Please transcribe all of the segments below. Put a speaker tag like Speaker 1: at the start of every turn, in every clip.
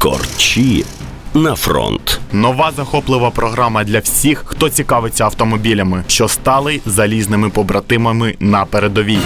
Speaker 1: Корчі на фронт.
Speaker 2: Нова захоплива програма для всіх, хто цікавиться автомобілями, що стали залізними побратимами на передовій.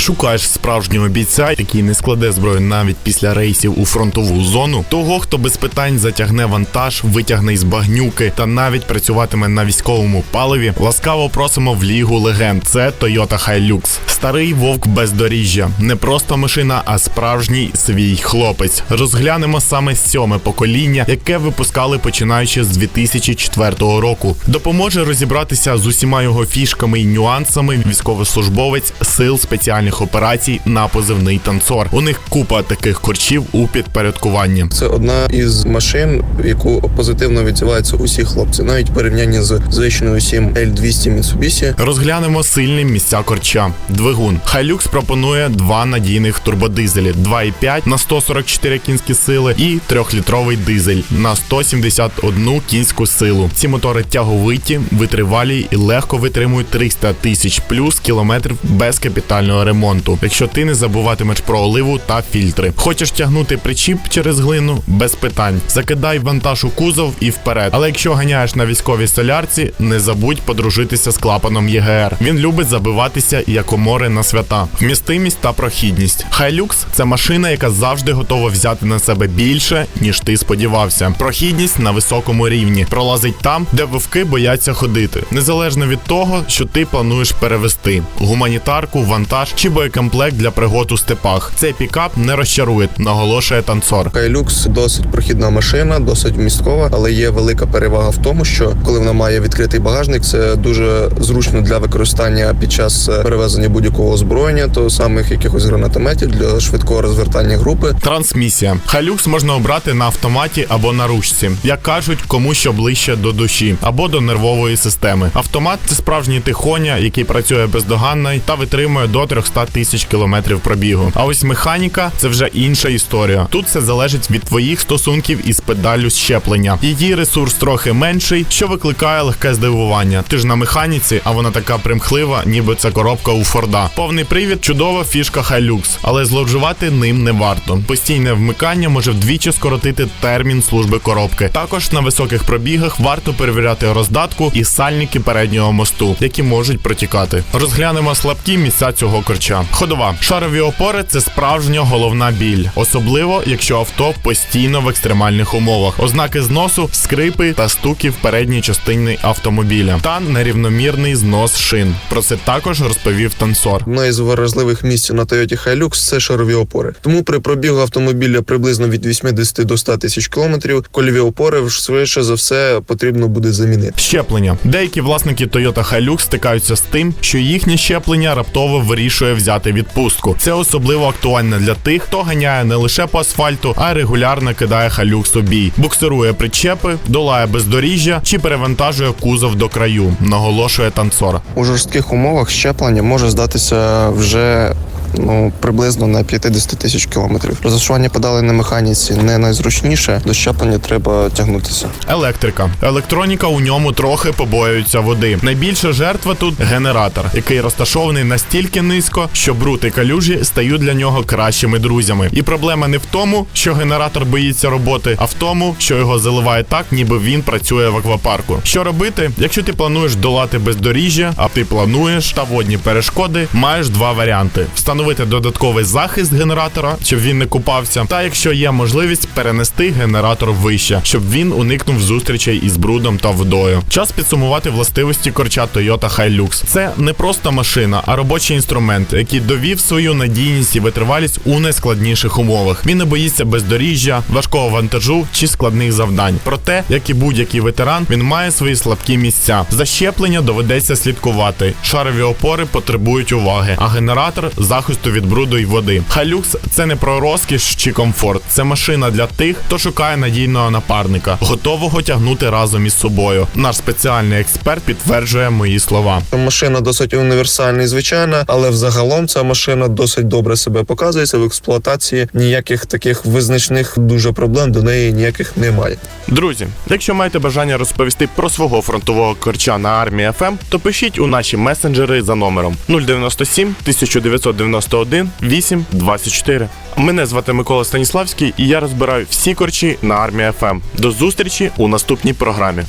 Speaker 3: Шукаєш справжнього бійця, який не складе зброю навіть після рейсів у фронтову зону, того, хто без питань затягне вантаж, витягне із багнюки та навіть працюватиме на військовому паливі. Ласкаво просимо в лігу легенд. Це Toyota Hilux. Старий вовк бездоріжжя. Не просто машина, а справжній свій хлопець. Розглянемо саме сьоме покоління, яке випускали починаючи з 2004 року. Допоможе розібратися з усіма його фішками і нюансами військовослужбовець сил спеціальних операцій на позивний танцор. У них купа таких корчів у підпорядкуванні.
Speaker 4: Це одна із машин, яку позитивно відзиваються усі хлопці, навіть в порівнянні з звичною 7 L200 Mitsubishi.
Speaker 3: Розглянемо сильні місця корча. Двигун. Hilux пропонує два надійних турбодизелі: 2,5 на 144 кінські сили і 3-літровий дизель на 171 кінську силу. Ці мотори тяговиті, витривалі і легко витримують 300 тисяч плюс кілометрів без капітального ремонту. Якщо ти не забуватимеш про оливу та фільтри. Хочеш тягнути причіп через глину без питань. Закидай вантаж у кузов і вперед. Але якщо ганяєш на військовій солярці, не забудь подружитися з клапаном ЄГР. Він любить забиватися як омори на свята. Вмістимість та прохідність. Hilux – це машина, яка завжди готова взяти на себе більше, ніж ти сподівався. Прохідність на високому рівні. Пролазить там, де вовки бояться ходити. Незалежно від того, що ти плануєш перевести: гуманітарку, вантаж чи боєкомплект для пригод у степах. Цей пікап не розчарує, наголошує танцор.
Speaker 4: Hilux досить прохідна машина, досить вмісткова, але є велика перевага в тому, що коли вона має відкритий багажник, це дуже зручно для використання під час е, перевезення будь-якого озброєння, то самих якихось гранатометів для швидкого розвертання групи.
Speaker 3: Трансмісія. Hilux можна обрати на автоматі або на ручці. Як кажуть, кому що ближче до душі або до нервової системи. Автомат це справжній тихоня, який працює бездоганно та витримує до 300 тисяч кілометрів пробігу. А ось механіка це вже інша історія. Тут все залежить від твоїх стосунків із педаллю щеплення. Її ресурс трохи менший, що викликає легке здивування. Ти ж на механіці, а вона така примхлива, ніби це коробка у Форда. Повний привід чудова фішка Hilux, але зловживати ним не варто. Постійне вмикання може вдвічі скоротити термін служби коробки. Також на високих пробігах варто перевіряти роздатку і сальники переднього мосту, які можуть протікати. Розглянемо слабкі місця цього корча. Ходова шарові опори це справжня головна біль, особливо якщо авто постійно в екстремальних умовах. Ознаки зносу, скрипи та стуки в передній частині автомобіля та нерівномірний знос шин. Про це також розповів танцор.
Speaker 4: Одне із вразливих місць на Toyota Hilux – це шарові опори. Тому при пробігу автомобіля приблизно від 80 до 100 тисяч кілометрів кольові опори швидше за все потрібно буде замінити.
Speaker 3: Щеплення. Деякі власники Toyota Hilux стикаються з тим, що їхнє щеплення раптово вирішує взяти відпустку. Це особливо актуально для тих, хто ганяє не лише по асфальту, а й регулярно кидає халюк собі, буксирує причепи, долає бездоріжжя чи перевантажує кузов до краю, наголошує танцор.
Speaker 4: У жорстких умовах щеплення може здатися вже. Ну, приблизно на 50 тисяч кілометрів. Розташування педалей на механіці не найзручніше. До щеплення треба тягнутися.
Speaker 3: Електрика. Електроніка у ньому трохи побоюється води. Найбільша жертва тут генератор, який розташований настільки низько, що бруд і калюжі стають для нього кращими друзями. І проблема не в тому, що генератор боїться роботи, а в тому, що його заливає так, ніби він працює в аквапарку. Що робити, якщо ти плануєш долати бездоріжжя, а ти плануєш та водні перешкоди, маєш два варіанти: встановити додатковий захист генератора, щоб він не купався, та якщо є можливість перенести генератор вище, щоб він уникнув зустрічей із брудом та водою. Час підсумувати властивості корча Toyota Hilux. Це не просто машина, а робочий інструмент, який довів свою надійність і витривалість у найскладніших умовах. Він не боїться бездоріжжя, важкого вантажу чи складних завдань. Проте, як і будь-який ветеран, він має свої слабкі місця. Защеплення доведеться слідкувати. Шарові опори потребують уваги, а генератор захисту від бруду й води. Hilux – це не про розкіш чи комфорт. Це машина для тих, хто шукає надійного напарника, готового тягнути разом із собою. Наш спеціальний експерт підтверджує мої слова.
Speaker 4: Машина досить універсальна і звичайна, але взагалом ця машина досить добре себе показується в експлуатації. Ніяких таких визначних дуже проблем до неї ніяких немає.
Speaker 2: Друзі, якщо маєте бажання розповісти про свого фронтового корча на армії ФМ, то пишіть у наші месенджери за номером 097 1990
Speaker 3: 091 8 24. Мене звати Микола Станіславський і я розбираю всі корчі на армія ФМ. До зустрічі у наступній програмі.